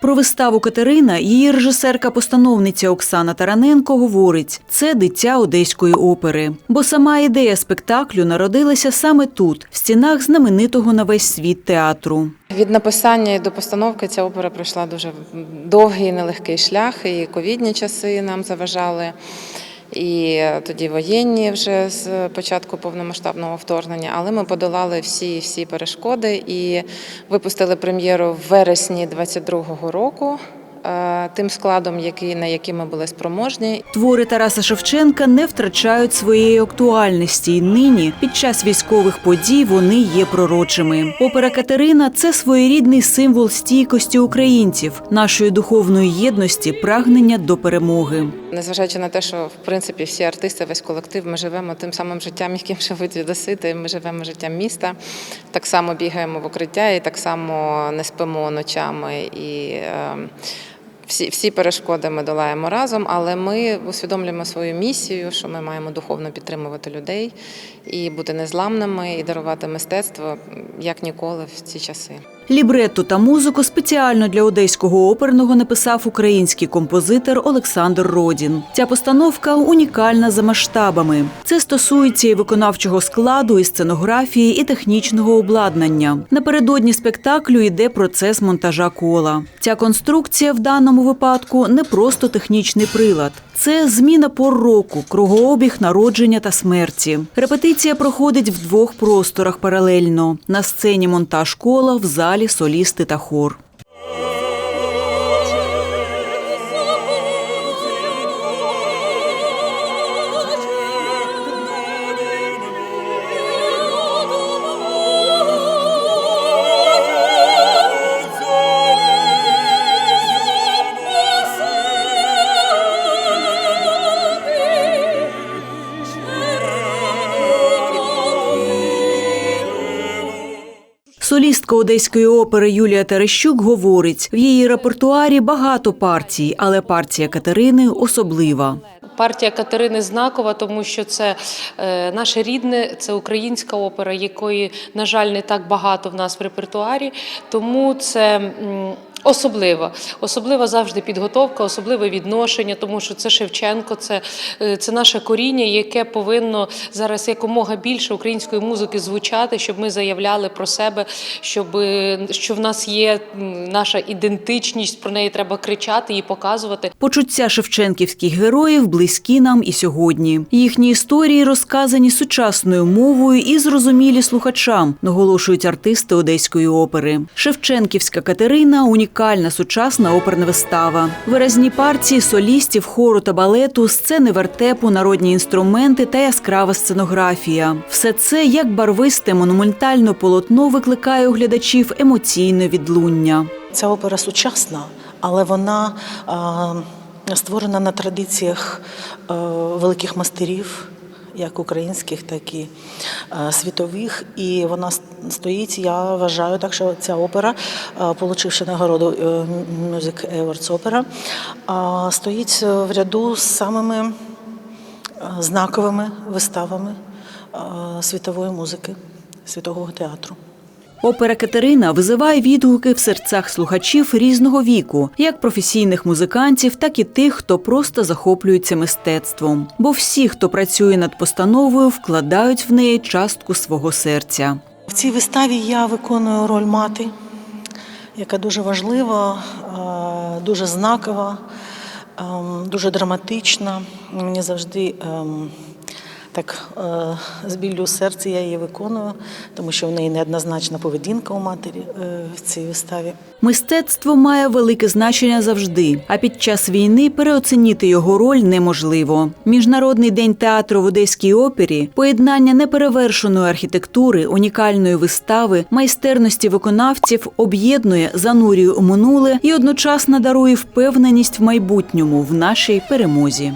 Про виставу Катерина її режисерка-постановниця Оксана Тараненко говорить: це дитя одеської опери. Бо сама ідея спектаклю народилася саме тут, в стінах знаменитого на весь світ театру. Від написання до постановки ця опера пройшла дуже довгий і нелегкий шлях, і ковідні часи нам заважали. І тоді воєнні вже з початку повномасштабного вторгнення, але ми подолали всі всі перешкоди і випустили прем'єру в вересні 22-го року. Е, Тим складом, який на який ми були спроможні, Твори Тараса Шевченка не втрачають своєї актуальності, і нині, під час військових подій, вони є пророчими. Опера Катерина це своєрідний символ стійкості українців, нашої духовної єдності, прагнення до перемоги. Незважаючи на те, що в принципі всі артисти, весь колектив, ми живемо тим самим життям, яким живуть відосити. Ми живемо життям міста. Так само бігаємо в укриття і так само не спимо ночами. І е, всі, всі перешкоди ми долаємо разом, але ми усвідомлюємо свою місію, що ми маємо духовно підтримувати людей і бути незламними, і дарувати мистецтво як ніколи в ці часи. Лібретто та музику спеціально для одеського оперного написав український композитор Олександр Родін. Ця постановка унікальна за масштабами. Це стосується і виконавчого складу, і сценографії, і технічного обладнання. Напередодні спектаклю йде процес монтажа кола. Ця конструкція в даному випадку не просто технічний прилад. Це зміна пор року, кругообіг народження та смерті. Репетиція проходить в двох просторах паралельно: на сцені монтаж кола, в залі солісти та хор. Солістка одеської опери Юлія Терещук говорить: в її репертуарі багато партій, але партія Катерини особлива. Партія Катерини знакова, тому що це е, наше рідне, це українська опера, якої, на жаль, не так багато в нас в репертуарі. Тому це особлива. Особлива завжди підготовка, особливе відношення, тому що це Шевченко, це, е, це наше коріння, яке повинно зараз якомога більше української музики звучати, щоб ми заявляли про себе, щоб е, що в нас є наша ідентичність, про неї треба кричати і показувати. Почуття шевченківських героїв близькі нам і сьогодні. Їхні історії розказані сучасною мовою і зрозумілі слухачам, наголошують артисти одеської опери. Шевченківська Катерина унікальна сучасна оперна вистава. Виразні партії солістів, хору та балету, сцени вертепу, народні інструменти та яскрава сценографія. Все це як барвисте монументальне полотно викликає у глядачів емоційне відлуння. Ця опера сучасна, але вона е, створена на традиціях е, великих мастерів, як українських, так і е, світових. І вона стоїть, я вважаю, так що ця опера, е, получивши нагороду е, Music Awards е, стоїть в ряду з самими знаковими виставами світової музики, світового театру. Опера Катерина визиває відгуки в серцях слухачів різного віку, як професійних музикантів, так і тих, хто просто захоплюється мистецтвом. Бо всі, хто працює над постановою, вкладають в неї частку свого серця. В цій виставі я виконую роль мати, яка дуже важлива, е, дуже знакова, ем, дуже драматична. Мені завжди ем, так е, з біллю у серці я її виконую, тому що в неї неоднозначна поведінка у матері е, в цій виставі. Мистецтво має велике значення завжди, а під час війни переоцінити його роль неможливо. Міжнародний день театру в Одеській опері поєднання неперевершеної архітектури, унікальної вистави, майстерності виконавців об'єднує, занурює у минуле і одночасно дарує впевненість в майбутньому в нашій перемозі.